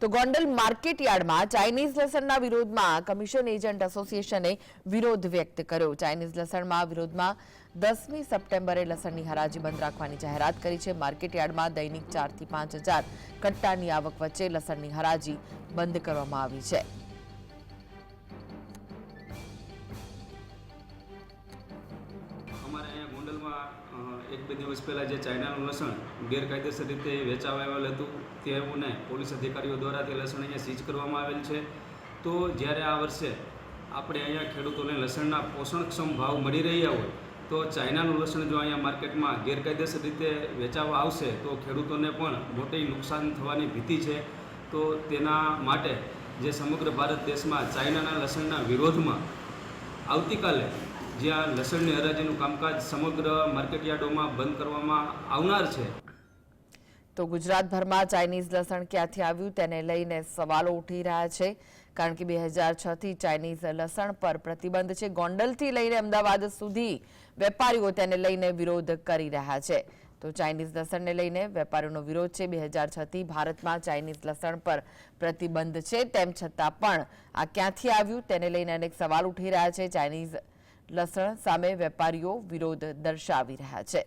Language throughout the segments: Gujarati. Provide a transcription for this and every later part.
તો ગોંડલ માર્કેટ યાર્ડમાં ચાઇનીઝ લસણના વિરોધમાં કમિશન એજન્ટ એસોસિએશને વિરોધ વ્યક્ત કર્યો. ચાઇનીઝ લસણમાં વિરોધમાં દસમી સપ્ટેમ્બરે લસણની હરાજી બંધ રાખવાની જાહેરાત કરી છે. માર્કેટ યાર્ડમાં દૈનિક ચારથી પાંચ હજાર કટ્ટાની આવક વચ્ચે લસણની હરાજી બંધ કરવામાં આવી છે. એક બે દિવસ પહેલાં જે ચાઇનાનું લસણ ગેરકાયદેસર રીતે વેચાવા આવેલ હતું, તેઓને પોલીસ અધિકારીઓ દ્વારા તે લસણ અહીંયા સીઝ કરવામાં આવેલ છે. તો જ્યારે આ વર્ષે આપણે અહીંયા ખેડૂતોને લસણના પોષણક્ષમ ભાવ મળી રહ્યા હોય, તો ચાઇનાનું લસણ જો અહીંયા માર્કેટમાં ગેરકાયદેસર રીતે વેચાવા આવશે, તો ખેડૂતોને પણ મોટી નુકસાન થવાની ભીતિ છે. તો તેના માટે જે સમગ્ર ભારત દેશમાં ચાઇનાના લસણના વિરોધમાં આવતીકાલે જ્યાં લસણની હરાજીનું કામકાજ સમગ્ર માર્કેટયાર્ડોમાં બંધ કરવામાં આવનાર છે. તો ગુજરાતભરમાં ચાઇનીઝ લસણ ક્યાંથી આવ્યું તેને લઈને સવાલો ઉઠી રહ્યા છે. કારણ કે બે હજાર છથી ચાઇનીઝ લસણ પર પ્રતિબંધ છે. ગોંડલથી લઈને અમદાવાદ સુધી વેપારીઓ તેને લઈને વિરોધ કરી રહ્યા છે. તો ચાઇનીઝ લસણને લઈને વેપારીઓનો વિરોધ છે. બે હજાર છથી ભારતમાં ચાઇનીઝ લસણ પર પ્રતિબંધ છે. તેમ છતાં પણ આ ક્યાંથી આવ્યું તેને લઈને અનેક સવાલ ઉઠી રહ્યા છે. ચાઇનીઝ લસણ સામે વેપારીઓ વિરોધ દર્શાવી રહ્યા છે.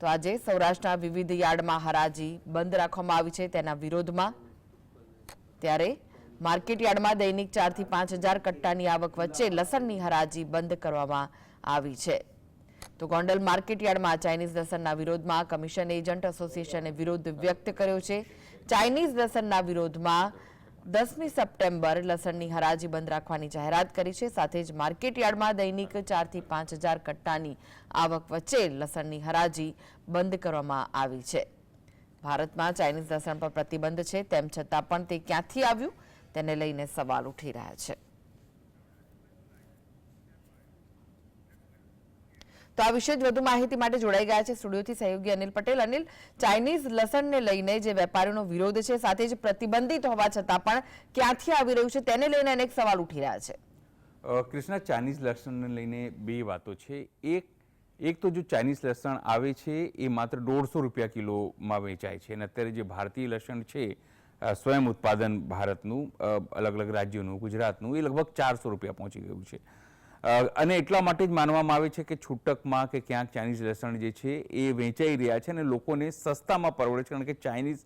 તો આજે સૌરાષ્ટ્રના વિવિધ યાર્ડમાં હરાજી બંધ રાખવામાં આવી છે. તેના વિરોધમાં ત્યારે માર્કેટ યાર્ડમાં દૈનિક ચારથી પાંચ હજાર કટ્ટાની આવક વચ્ચે લસણની હરાજી બંધ કરવામાં આવી છે. તો ગોંડલ માર્કેટ યાર્ડમાં ચાઇનીઝ લસણના વિરોધમાં કમિશન એજન્ટ એસોસિએશને વિરોધ વ્યક્ત કર્યો છે. ચાઇનીઝ લસણના વિરોધમાં દસમી સપ્ટેમ્બર લસણની હરાજી બંધ રાખવાની જાહેરાત કરી છે. સાથે જ માર્કેટ યાર્ડમાં દૈનિક ચારથી પાંચ હજાર કટ્ટાની આવક વચ્ચે લસણની હરાજી બંધ કરવામાં આવી છે. ભારતમાં ચાઇનીઝ લસણ પર પ્રતિબંધ છે. તેમ છતાં પણ તે ક્યાંથી આવ્યું? તેને લઈને સવાલ ઉઠી રહ્યા છે. તો આ વિશે જ વધુ માહિતી માટે જોડાઈ ગયા છે સ્ટુડિયોથી સહયોગી અનિલ પટેલ. અનિલ, ચાઇનીઝ લસણને લઈને જે વેપારીઓનો વિરોધ છે, સાથે જ પ્રતિબંધિત હોવા છતાં પણ ક્યાંથી આવી રહ્યું છે તેને લઈને અનેક સવાલ ઉઠી રહ્યા છે. કૃષ્ણા, ચાઇનીઝ લસણને લઈને બે વાતો છે. એક એક તો જો ચાઇનીઝ લસણ આવે છે, એ માત્ર દોઢસો રૂપિયા કિલોમાં વેચાય છે અને અત્યારે જે ભારતીય લસણ છે સ્વયં ઉત્પાદન ભારતનું અલગ અલગ રાજ્યોનું, ગુજરાતનું, એ લગભગ ચારસો રૂપિયા પહોંચી ગયું છે. અને એટલા માટે જ માનવામાં આવે છે કે છૂટકમાં કે ક્યાંક ચાઇનીઝ લસણ જે છે એ વેચાઈ રહ્યા છે અને લોકોને સસ્તામાં પરવડે છે. કારણ કે ચાઇનીઝ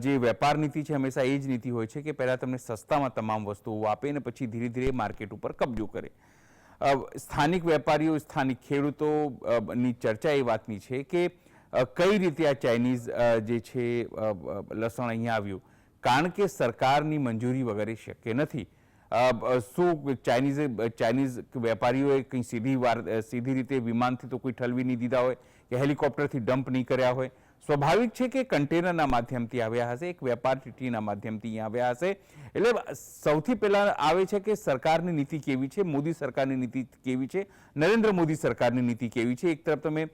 જે વેપાર નીતિ છે હંમેશા એ જ નીતિ હોય છે કે પહેલાં તમને સસ્તામાં તમામ વસ્તુઓ આપે અને પછી ધીરે ધીરે માર્કેટ ઉપર કબજો કરે. સ્થાનિક વેપારીઓ, સ્થાનિક ખેડૂતો ની ચર્ચા એ વાતની છે કે કઈ રીતે આ ચાઇનીઝ જે છે લસણ અહીંયા આવ્યું? કારણ કે સરકારની મંજૂરી વગેરે શક્ય નથી. શું ચાઇનીઝ ચાઇનીઝ વેપારીઓએ કંઈ સીધી વાર સીધી રીતે વિમાનથી તો કોઈ ઠલવી નહીં દીધા હોય કે હેલિકોપ્ટરથી ડમ્પ નહીં કર્યા હોય? સ્વાભાવિક છે કે કન્ટેનરના માધ્યમથી આવ્યા હશે, એક વેપાર ચીઠીના માધ્યમથી આવ્યા હશે? એટલે સૌથી પહેલાં આવે છે કે સરકારની નીતિ કેવી છે? મોદી સરકારની નીતિ કેવી છે? નરેન્દ્ર મોદી સરકારની નીતિ કેવી છે? એક તરફ તમે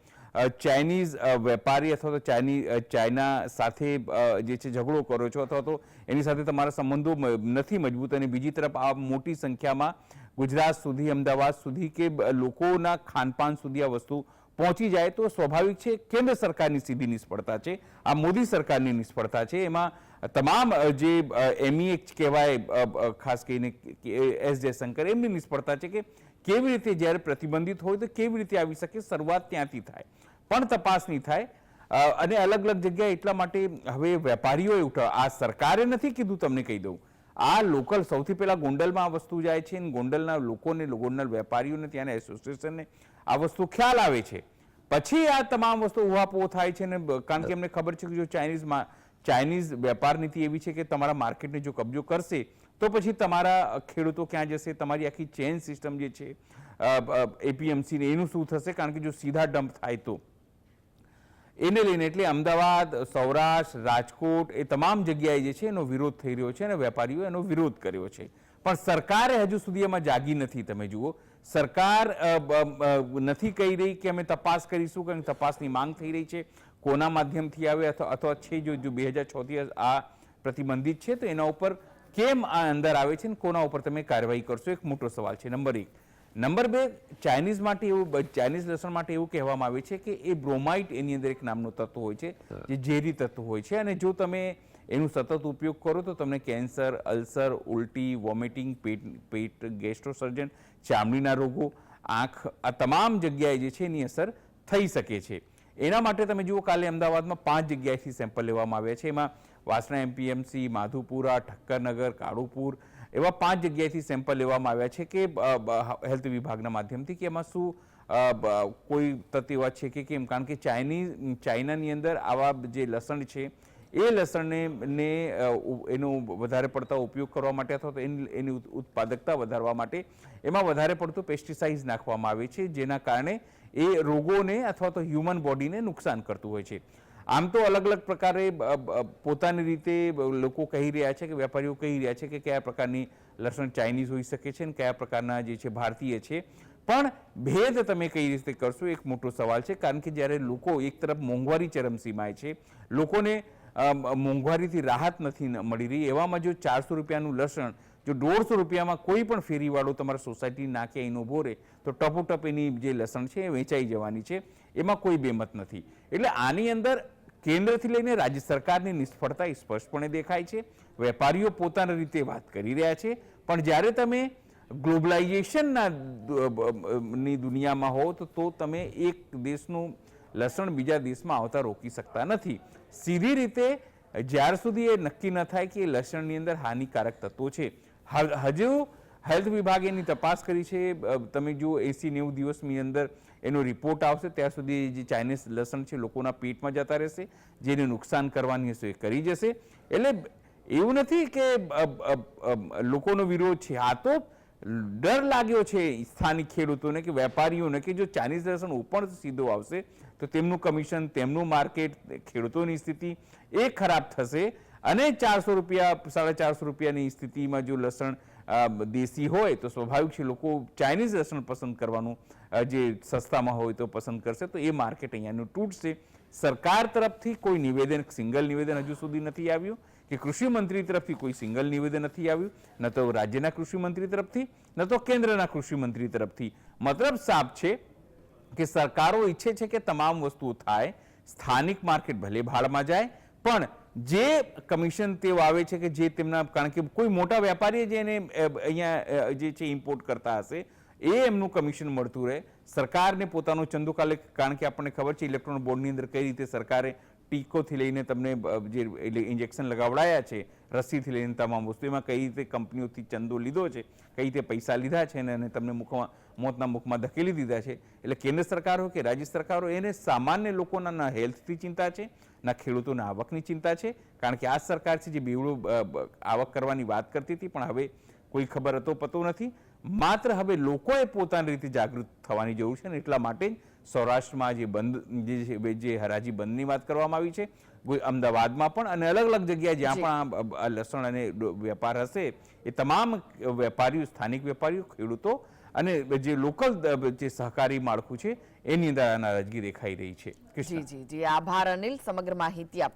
ચાઇનીઝ વેપારી અથવા તો ચાઇની ચાઇના સાથે જે છે ઝઘડો કરો છો અથવા તો એની સાથે તમારા સંબંધો નથી મજબૂત અને બીજી તરફ આ મોટી સંખ્યામાં ગુજરાત સુધી અમદાવાદ સુધી કે લોકોના ખાનપાન સુધી આ વસ્તુ પહોંચી જાય તો સ્વાભાવિક છે કેન્દ્ર સરકારની સીધી નિષ્ફળતા છે આ મોદી સરકારની નિષ્ફળતા છે. એમાં તમામ જે એમઈ કહેવાય અ, અ, ખાસ કરીને કે એસ જયશંકર એમની નિષ્ફળતા છે કે કેવી રીતે જ્યારે પ્રતિબંધિત હોય તો કેવી રીતે આવી શકે શરૂઆત ત્યાંથી થાય. પણ તપાસ નહીં થાય. અને અલગ અલગ જગ્યાએ એટલા માટે હવે વેપારીઓએ ઉઠા, આ સરકારે નથી કીધું તમને કહી દઉં. આ લોકલ સૌથી પહેલાં ગોંડલમાં આ વસ્તુ જાય છે અને ગોંડલના લોકોને, ગોંડલ વેપારીઓને, ત્યાંના એસોસિએશનને આ વસ્તુ ખ્યાલ આવે છે. પછી આ તમામ વસ્તુ ઉહાપોહ થાય છે ને, કારણ કે એમને ખબર છે કે જો ચાઇનીઝમાં ચાઇનીઝ વેપાર નીતિ એવી છે કે તમારા માર્કેટને જો કબજો કરશે, તો પછી તમારા ખેડૂતો ક્યાં જશે? તમારી આખી ચેન સિસ્ટમ જે છે એપીએમસી ને એનું શું થશે? કારણ કે જો સીધા ડમ્પ થાય તો. એને લઈને એટલે અમદાવાદ, સૌરાષ્ટ્ર, રાજકોટ એ તમામ જગ્યાએ જે છે એનો વિરોધ થઈ રહ્યો છે અને વેપારીઓ એનો વિરોધ કર્યો છે. પણ સરકારે હજુ સુધી એમાં જાગી નથી, તમે જુઓ. સરકાર નથી કહી રહી કે અમે તપાસ કરીશું કે તપાસની માંગ થઈ રહી છે. કોના માધ્યમથી આવે અથવા અથવા છે જો જો બે હજાર છથી આ પ્રતિબંધિત છે, તો એના ઉપર કેમ આ અંદર આવે છે ને કોના ઉપર તમે કાર્યવાહી કરશો? એક મોટો સવાલ છે. નંબર એક નંબર બે ચાઇનીઝ માટે એવું ચાઇનીઝ લસણ માટે એવું કહેવામાં આવે છે કે એ બ્રોમાઇટ એની અંદર એક નામનું તત્વ હોય છે જે ઝેરી તત્વ હોય છે. અને જો તમે એનું સતત ઉપયોગ કરો તો તમને કેન્સર અલ્સર ઉલટી વોમિટિંગ પેટ પેટ ગેસ્ટ્રોસર્જન ચામડીના રોગો આંખ આ તમામ જગ્યાએ જે છે એની અસર થઈ શકે છે. એના માટે તમે જુઓ કાલે અમદાવાદમાં પાંચ જગ્યાએથી સેમ્પલ લેવામાં આવ્યા છે. એમાં વાસણા એમપીએમસી માધુપુરા ઠક્કરનગર કાળુપુર એવા પાંચ જગ્યાએથી સેમ્પલ લેવામાં આવ્યા છે કે હેલ્થ વિભાગના માધ્યમથી કે એમાં શું કોઈ તત્વ એવા છે કે કેમ? કારણ કે ચાઇનીઝ, ચાઇનાની અંદર આવા જે લસણ છે, એ લસણને, ને એનો વધારે પડતા ઉપયોગ કરવા માટે અથવા તો એની એની ઉત્પાદકતા વધારવા માટે એમાં વધારે પડતું પેસ્ટિસાઇડ નાખવામાં આવે છે, જેના કારણે એ રોગોને અથવા તો હ્યુમન બોડીને નુકસાન કરતું હોય છે. આમ તો અલગ અલગ પ્રકારે પોતાની રીતે લોકો કહી રહ્યા છે કે, વેપારીઓ કહી રહ્યા છે કે કયા પ્રકારની લસણ ચાઇનીઝ હોઈ શકે છે અને કયા પ્રકારના જે છે ભારતીય છે. પણ ભેદ તમે કઈ રીતે કરશો? એક મોટો સવાલ છે. કારણ કે જ્યારે લોકો એક તરફ મોંઘવારી ચરમસીમાએ છે, લોકોને મોંઘવારીથી રાહત નથી મળી રહી. એવામાં જો ચારસો રૂપિયાનું લસણ, જો દોઢસો રૂપિયામાં કોઈ પણ ફેરીવાળો તમારા સોસાયટી નાખે, એનો ઊભો રહે તો ટપોટપ એની જે લસણ છે એ વેચાઈ જવાની છે. એમાં કોઈ બેમત નથી. એટલે આની અંદર કેન્દ્રથી લઈને રાજ્ય સરકારની નિષ્ફળતા સ્પષ્ટપણે દેખાય છે. વેપારીઓ પોતાની રીતે વાત કરી રહ્યા છે. પણ જ્યારે તમે ગ્લોબલાઇઝેશનના ની દુનિયામાં હો તો તમે એક દેશનું લસણ બીજા દેશમાં આવતા રોકી શકતા નથી. સીધી રીતે જ્યાર સુધી એ નક્કી ન થાય કે એ લસણની અંદર હાનિકારક તત્વો છે. હજુ હેલ્થ વિભાગે એની તપાસ કરી છે. તમે જો એસી નેવું દિવસની અંદર એનો રિપોર્ટ આવશે. ત્યાં સુધી જે ચાઇનીઝ લસણ છે, લોકોના પેટમાં જતા રહેશે. જેને નુકસાન કરવાની હશે, એ કરી જશે. એટલે એવું નથી કે લોકોનો વિરોધ છે. આ તો ડર લાગ્યો છે સ્થાનિક ખેડૂતોને કે વેપારીઓને કે જો ચાઇનીઝ લસણ ઉપર સીધો આવશે, તો તેમનું કમિશન, તેમનું માર્કેટ, ખેડૂતોની સ્થિતિ એ ખરાબ થશે. અને ચારસો રૂપિયા, સાડા ચારસો રૂપિયાની સ્થિતિમાં જો લસણ દેશી હોય તો સ્વાભાવિક છે લોકો ચાઇનીઝ રેસ્ટોરન્ટ પસંદ કરવાનું જે સસ્તામાં હોય તો પસંદ કરશે. તો એ માર્કેટ અહીંયાનું તૂટશે સરકાર તરફથી કોઈ નિવેદન, સિંગલ નિવેદન હજુ સુધી નથી આવ્યું કે કૃષિ મંત્રી તરફથી કોઈ સિંગલ નિવેદન નથી આવ્યું, ન તો રાજ્યના કૃષિ મંત્રી તરફથી, ન તો કેન્દ્રના કૃષિ મંત્રી તરફથી. મતલબ સાફ છે કે સરકારો ઈચ્છે છે કે તમામ વસ્તુઓ થાય, સ્થાનિક માર્કેટ ભલે ભાડમાં જાય, પણ જે કમિશન તેઓ આવે છે કે જે તેમના, કારણ કે કોઈ મોટા વેપારી જે એને અહીંયા જે છે ઇમ્પોર્ટ કરતા હશે, એ એમનું કમિશન મળતું રહે. સરકારને પોતાનો ચંદો કાલે, કારણ કે આપણને ખબર છે ઇલેક્ટ્રોનિક બોર્ડની અંદર કઈ રીતે સરકારે ટીકોથી લઈને તમને જે ઇન્જેક્શન લગાવડાયા છે, રસીથી લઈને તમામ વસ્તુ, એમાં કઈ રીતે કંપનીઓથી ચંદો લીધો છે, કઈ રીતે પૈસા લીધા છે, અને તમને મુખમાં મોતના મુખમાં ધકેલી દીધા છે. એટલે કેન્દ્ર સરકાર હોય કે રાજ્ય સરકારો એને સામાન્ય લોકોના ના હેલ્થથી ચિંતા છે ના ખેડૂતોના આવકની ચિંતા છે. કારણ કે આ સરકાર છે જે બીવડું આવક કરવાની વાત કરતી હતી પણ હવે કોઈ ખબર હતો પતો નથી. માત્ર હવે લોકોએ પોતાની રીતે જાગૃત થવાની જરૂર છે ને એટલા માટે જ સૌરાષ્ટ્રમાં જે બંધ જે જે હરાજી બંધની વાત કરવામાં આવી છે. કોઈ અમદાવાદમાં પણ અને અલગ અલગ જગ્યાએ જ્યાં પણ લસણ અને વેપાર હશે એ તમામ વેપારીઓ સ્થાનિક વેપારીઓ ખેડૂતો અને જે લોકલ જે સહકારી માળખું છે એની અંદર નારાજગી દેખાઈ રહી છે. જી જી જી. આભાર અનિલ. સમગ્ર માહિતી આપ